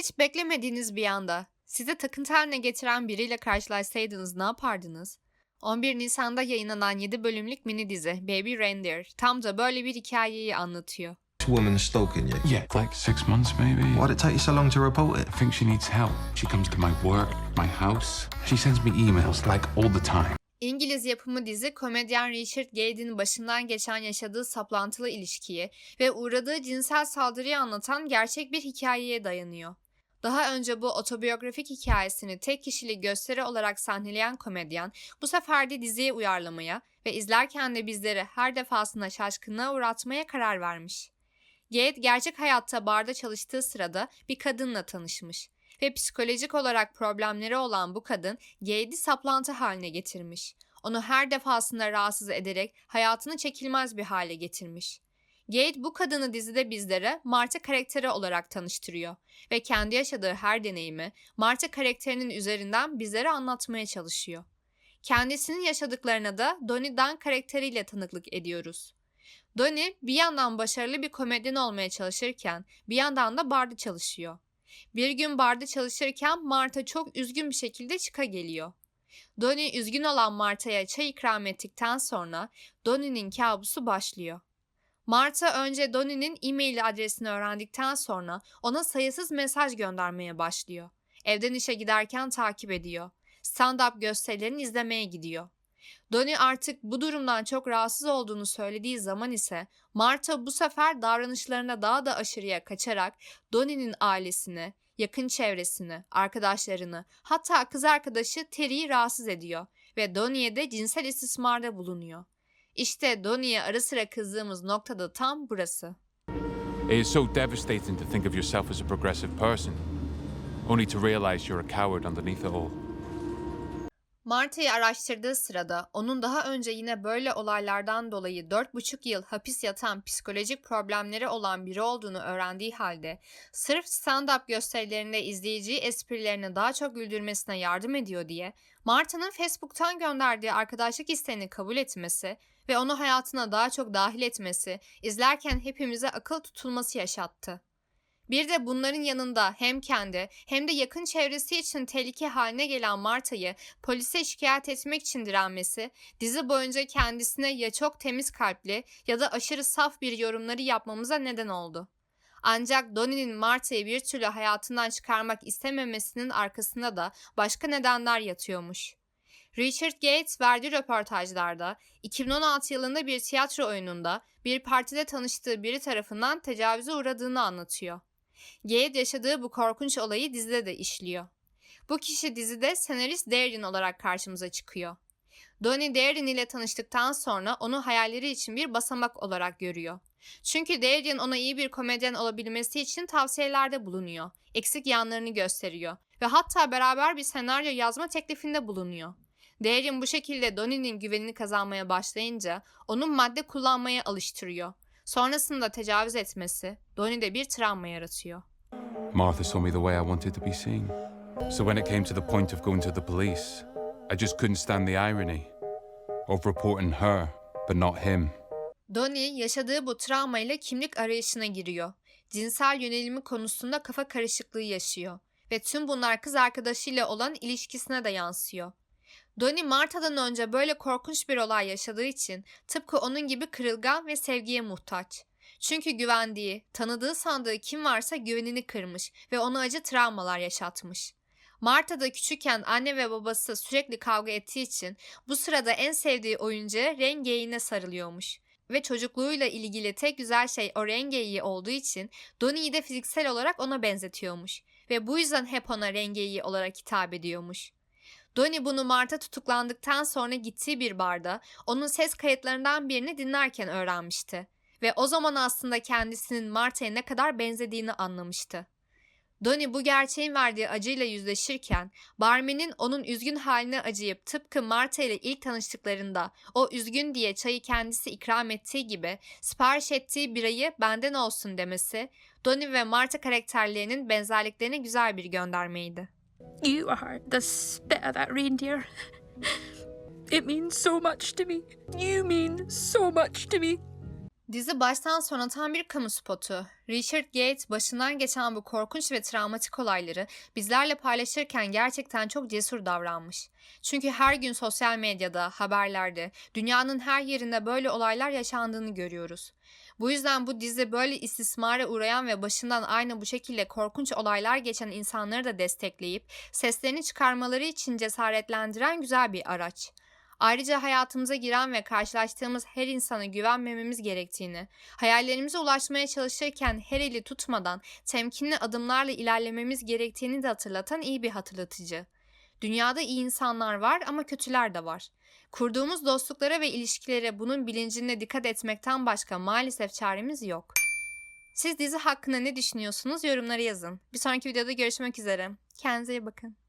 Hiç beklemediğiniz bir anda size takıntı haline getiren biriyle karşılaşsaydınız ne yapardınız? 11 Nisan'da yayınlanan 7 bölümlük mini dizi Baby Reindeer tam da böyle bir hikayeyi anlatıyor. Woman stalking you. Yeah, like six months maybe. Why'd it take you so long to report it? I think she needs help. She comes to my work, my house. She sends me emails like all the time. İngiliz yapımı dizi komedyen Richard Gate'in başından geçen yaşadığı saplantılı ilişkiyi ve uğradığı cinsel saldırıyı anlatan gerçek bir hikayeye dayanıyor. Daha önce bu otobiyografik hikayesini tek kişilik gösteri olarak sahneleyen komedyen bu sefer de diziye uyarlamaya ve izlerken de bizleri her defasında şaşkınlığa uğratmaya karar vermiş. Gate gerçek hayatta barda çalıştığı sırada bir kadınla tanışmış ve psikolojik olarak problemleri olan bu kadın Gate'i saplantı haline getirmiş. Onu her defasında rahatsız ederek hayatını çekilmez bir hale getirmiş. Gate bu kadını dizide bizlere Marta karakteri olarak tanıştırıyor ve kendi yaşadığı her deneyimi Marta karakterinin üzerinden bizlere anlatmaya çalışıyor. Kendisinin yaşadıklarına da Donnie Dunn karakteriyle tanıklık ediyoruz. Donnie bir yandan başarılı bir komedyen olmaya çalışırken bir yandan da barda çalışıyor. Bir gün barda çalışırken Marta çok üzgün bir şekilde çıka geliyor. Donnie üzgün olan Marta'ya çay ikram ettikten sonra Donnie'nin kabusu başlıyor. Marta önce Donnie'nin e-mail adresini öğrendikten sonra ona sayısız mesaj göndermeye başlıyor. Evden işe giderken takip ediyor. Stand-up gösterilerini izlemeye gidiyor. Donnie artık bu durumdan çok rahatsız olduğunu söylediği zaman ise Marta bu sefer davranışlarına daha da aşırıya kaçarak Donnie'nin ailesini, yakın çevresini, arkadaşlarını, hatta kız arkadaşı Terry'i rahatsız ediyor ve Donnie'ye de cinsel istismarda bulunuyor. İşte Donnie'ye ara sıra kızdığımız noktada tam burası. It is so devastating to think of yourself as a progressive person, only to realize you're a coward underneath it all. Marta'yı araştırdığı sırada onun daha önce yine böyle olaylardan dolayı 4,5 yıl hapis yatan psikolojik problemleri olan biri olduğunu öğrendiği halde sırf stand-up gösterilerinde izleyiciyi esprilerini daha çok güldürmesine yardım ediyor diye Marta'nın Facebook'tan gönderdiği arkadaşlık isteğini kabul etmesi ve onu hayatına daha çok dahil etmesi izlerken hepimize akıl tutulması yaşattı. Bir de bunların yanında hem kendi hem de yakın çevresi için tehlike haline gelen Marta'yı polise şikayet etmek için direnmesi, dizi boyunca kendisine ya çok temiz kalpli ya da aşırı saf bir yorumları yapmamıza neden oldu. Ancak Donnie'nin Marta'yı bir türlü hayatından çıkarmak istememesinin arkasında da başka nedenler yatıyormuş. Richard Gates verdiği röportajlarda 2016 yılında bir tiyatro oyununda bir partide tanıştığı biri tarafından tecavüze uğradığını anlatıyor. Gade yaşadığı bu korkunç olayı dizide de işliyor. Bu kişi dizide senarist Darren olarak karşımıza çıkıyor. Donnie Darren ile tanıştıktan sonra onu hayalleri için bir basamak olarak görüyor. Çünkü Darren ona iyi bir komedyen olabilmesi için tavsiyelerde bulunuyor, eksik yanlarını gösteriyor ve hatta beraber bir senaryo yazma teklifinde bulunuyor. Darren bu şekilde Donnie'nin güvenini kazanmaya başlayınca onun madde kullanmaya alıştırıyor. Sonrasında tecavüz etmesi Donnie'de bir travma yaratıyor. Martha saw me the way I wanted to be seen. So when it came to the point of going to the police, I just couldn't stand the irony of reporting her, but not him. Donnie yaşadığı bu travmayla kimlik arayışına giriyor. Cinsel yönelimi konusunda kafa karışıklığı yaşıyor ve tüm bunlar kız arkadaşıyla olan ilişkisine de yansıyor. Donnie Marta'dan önce böyle korkunç bir olay yaşadığı için tıpkı onun gibi kırılgan ve sevgiye muhtaç. Çünkü güvendiği, tanıdığı sandığı kim varsa güvenini kırmış ve ona acı travmalar yaşatmış. Marta da küçükken anne ve babası sürekli kavga ettiği için bu sırada en sevdiği oyuncağa rengeyiğine sarılıyormuş. Ve çocukluğuyla ilgili tek güzel şey o rengeyiği olduğu için Donnie'yi de fiziksel olarak ona benzetiyormuş. Ve bu yüzden hep ona rengeyiği olarak hitap ediyormuş. Donnie bunu Marta tutuklandıktan sonra gittiği bir barda onun ses kayıtlarından birini dinlerken öğrenmişti. Ve o zaman aslında kendisinin Marta'ya ne kadar benzediğini anlamıştı. Donnie bu gerçeğin verdiği acıyla yüzleşirken barmenin onun üzgün haline acıyıp tıpkı Marta ile ilk tanıştıklarında o üzgün diye çayı kendisi ikram ettiği gibi sipariş ettiği birayı benden olsun demesi Donnie ve Marta karakterlerinin benzerliklerine güzel bir göndermeydi. You are the spit of that reindeer. It means so much to me. You mean so much to me. Dizi baştan sona tam bir kamu spotu. Richard Gates başından geçen bu korkunç ve travmatik olayları bizlerle paylaşırken gerçekten çok cesur davranmış. Çünkü her gün sosyal medyada, haberlerde, dünyanın her yerinde böyle olaylar yaşandığını görüyoruz. Bu yüzden bu dizi böyle istismara uğrayan ve başından aynı bu şekilde korkunç olaylar geçen insanları da destekleyip seslerini çıkarmaları için cesaretlendiren güzel bir araç. Ayrıca hayatımıza giren ve karşılaştığımız her insana güvenmememiz gerektiğini, hayallerimize ulaşmaya çalışırken her eli tutmadan temkinli adımlarla ilerlememiz gerektiğini de hatırlatan iyi bir hatırlatıcı. Dünyada iyi insanlar var ama kötüler de var. Kurduğumuz dostluklara ve ilişkilere bunun bilincine dikkat etmekten başka maalesef çaremiz yok. Siz dizi hakkında ne düşünüyorsunuz? Yorumlara yazın. Bir sonraki videoda görüşmek üzere. Kendinize iyi bakın.